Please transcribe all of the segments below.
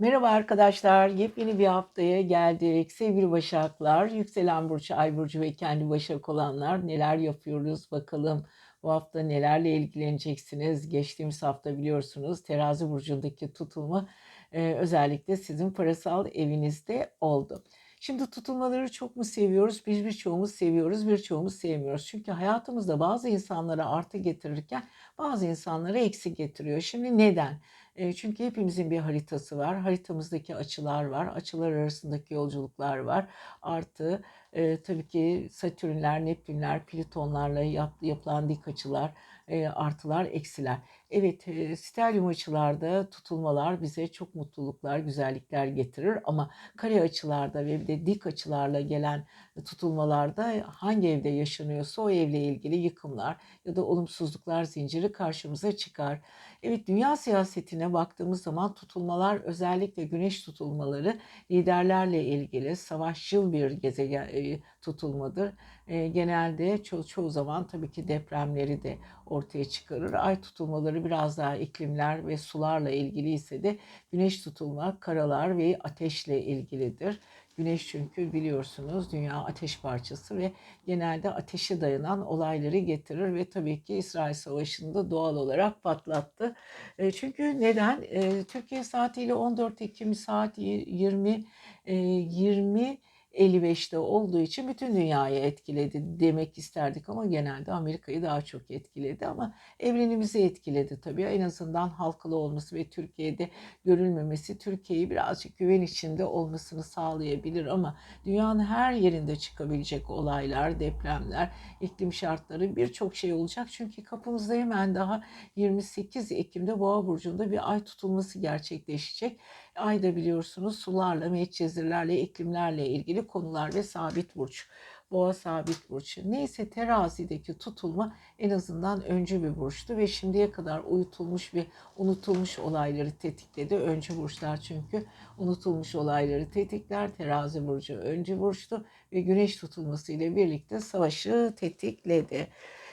Merhaba arkadaşlar, yepyeni bir haftaya geldik. Sevgili Başaklar, yükselen burcu, ay burcu ve kendi Başak olanlar neler yapıyoruz bakalım. Bu hafta nelerle ilgileneceksiniz? Geçtiğimiz hafta biliyorsunuz terazi burcundaki tutulma e, özellikle sizin parasal evinizde oldu. Şimdi tutulmaları çok mu seviyoruz? Biz birçoğumuz seviyoruz, birçoğumuz sevmiyoruz. Çünkü hayatımızda bazı insanlara artı getirirken bazı insanlara eksi getiriyor. Şimdi neden? Çünkü hepimizin bir haritası var. Haritamızdaki açılar var. Açılar arasındaki yolculuklar var. Artı e, tabii ki Satürnler, Neptünler, Plütonlarla yap, yapılan dik açılar, e, artılar, eksiler. Evet, e, stelyum açılarda tutulmalar bize çok mutluluklar, güzellikler getirir ama kare açılarda ve bir de dik açılarla gelen tutulmalarda hangi evde yaşanıyorsa o evle ilgili yıkımlar ya da olumsuzluklar zinciri karşımıza çıkar. Evet, dünya siyasetine baktığımız zaman tutulmalar özellikle güneş tutulmaları liderlerle ilgili savaşçıl bir gezegen e, tutulmadır. E, genelde ço- çoğu zaman tabii ki depremleri de ortaya çıkarır. Ay tutulmaları biraz daha iklimler ve sularla ilgili ise de güneş tutulma karalar ve ateşle ilgilidir. Güneş çünkü biliyorsunuz dünya ateş parçası ve genelde ateşe dayanan olayları getirir ve tabii ki İsrail Savaşı'nda doğal olarak patlattı. E, çünkü neden? E, Türkiye saatiyle 14 Ekim saat 20 e, 20 55'te olduğu için bütün dünyayı etkiledi demek isterdik ama genelde Amerika'yı daha çok etkiledi ama evrenimizi etkiledi tabii. En azından halkalı olması ve Türkiye'de görülmemesi Türkiye'yi birazcık güven içinde olmasını sağlayabilir ama dünyanın her yerinde çıkabilecek olaylar, depremler, iklim şartları birçok şey olacak. Çünkü kapımızda hemen daha 28 Ekim'de Boğa burcunda bir ay tutulması gerçekleşecek. Ayda biliyorsunuz sularla, medcezirlerle, iklimlerle ilgili konular ve sabit burç. Boğa sabit burç. Neyse terazideki tutulma en azından öncü bir burçtu ve şimdiye kadar uyutulmuş ve unutulmuş olayları tetikledi. Öncü burçlar çünkü unutulmuş olayları tetikler. Terazi burcu öncü burçtu ve güneş tutulması ile birlikte savaşı tetikledi.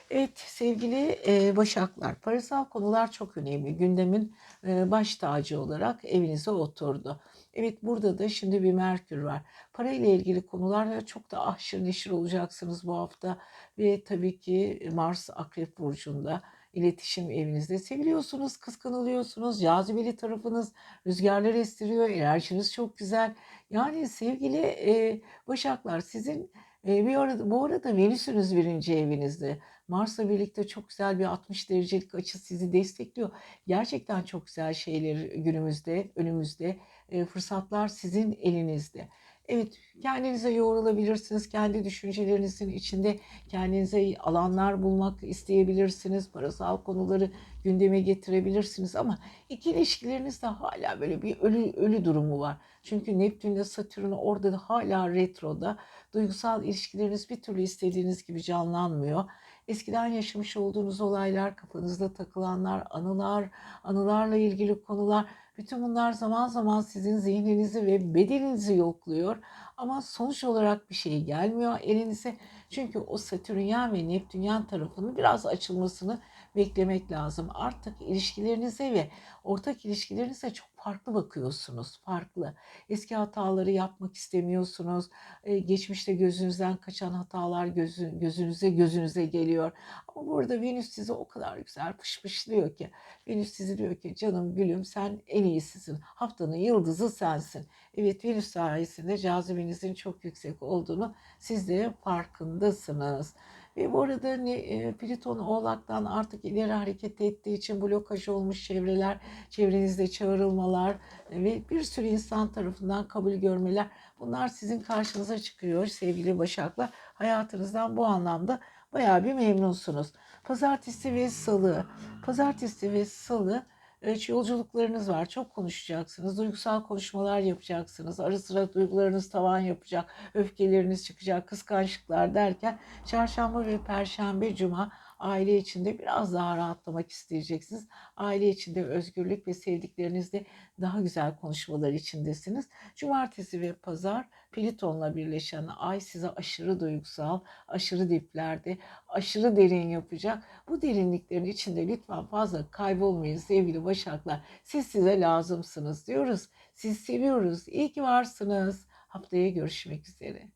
Evet sevgili e, Başaklar, parasal konular çok önemli. Gündemin e, baş tacı olarak evinize oturdu. Evet burada da şimdi bir Merkür var. Para ile ilgili konularda çok da ahşır neşir olacaksınız bu hafta. Ve tabii ki Mars Akrep Burcu'nda iletişim evinizde seviliyorsunuz, kıskanılıyorsunuz, cazibeli tarafınız rüzgarları estiriyor, enerjiniz çok güzel. Yani sevgili e, Başaklar sizin e, bir arada, bu arada Venüs'ünüz birinci evinizde. Mars'la birlikte çok güzel bir 60 derecelik açı sizi destekliyor. Gerçekten çok güzel şeyler günümüzde, önümüzde. E, fırsatlar sizin elinizde. Evet, kendinize yoğrulabilirsiniz. Kendi düşüncelerinizin içinde kendinize alanlar bulmak isteyebilirsiniz. Parasal konuları gündeme getirebilirsiniz ama iki ilişkilerinizde hala böyle bir ölü, ölü durumu var. Çünkü Neptün'le Satürn orada da hala retroda. Duygusal ilişkileriniz bir türlü istediğiniz gibi canlanmıyor. Eskiden yaşamış olduğunuz olaylar, kafanızda takılanlar, anılar, anılarla ilgili konular bütün bunlar zaman zaman sizin zihninizi ve bedeninizi yokluyor. Ama sonuç olarak bir şey gelmiyor elinize. Çünkü o Satürnyen ve Neptünyen tarafının biraz açılmasını beklemek lazım. Artık ilişkilerinize ve ortak ilişkilerinize çok farklı bakıyorsunuz. Farklı. Eski hataları yapmak istemiyorsunuz. Ee, geçmişte gözünüzden kaçan hatalar gözü, gözünüze gözünüze geliyor. Ama burada Venüs sizi o kadar güzel pışpışlıyor ki. Venüs sizi diyor ki canım gülüm sen en iyisisin. Haftanın yıldızı sensin. Evet Venüs sayesinde cazibenizin çok yüksek olduğunu siz de farkındasınız. Ve bu arada ne, e, Plüton Oğlak'tan artık ileri hareket ettiği için blokaj olmuş çevreler, çevrenizde çağrılmalar e, ve bir sürü insan tarafından kabul görmeler bunlar sizin karşınıza çıkıyor sevgili Başaklar. Hayatınızdan bu anlamda bayağı bir memnunsunuz. Pazartesi ve salı, pazartesi ve salı Evet, yolculuklarınız var. Çok konuşacaksınız. Duygusal konuşmalar yapacaksınız. Ara sıra duygularınız tavan yapacak. Öfkeleriniz çıkacak. Kıskançlıklar derken çarşamba ve perşembe cuma Aile içinde biraz daha rahatlamak isteyeceksiniz. Aile içinde özgürlük ve sevdiklerinizle daha güzel konuşmalar içindesiniz. Cumartesi ve pazar Plüton'la birleşen ay size aşırı duygusal, aşırı diplerde, aşırı derin yapacak. Bu derinliklerin içinde lütfen fazla kaybolmayın sevgili Başaklar. Siz size lazımsınız diyoruz. Siz seviyoruz. İyi ki varsınız. Haftaya görüşmek üzere.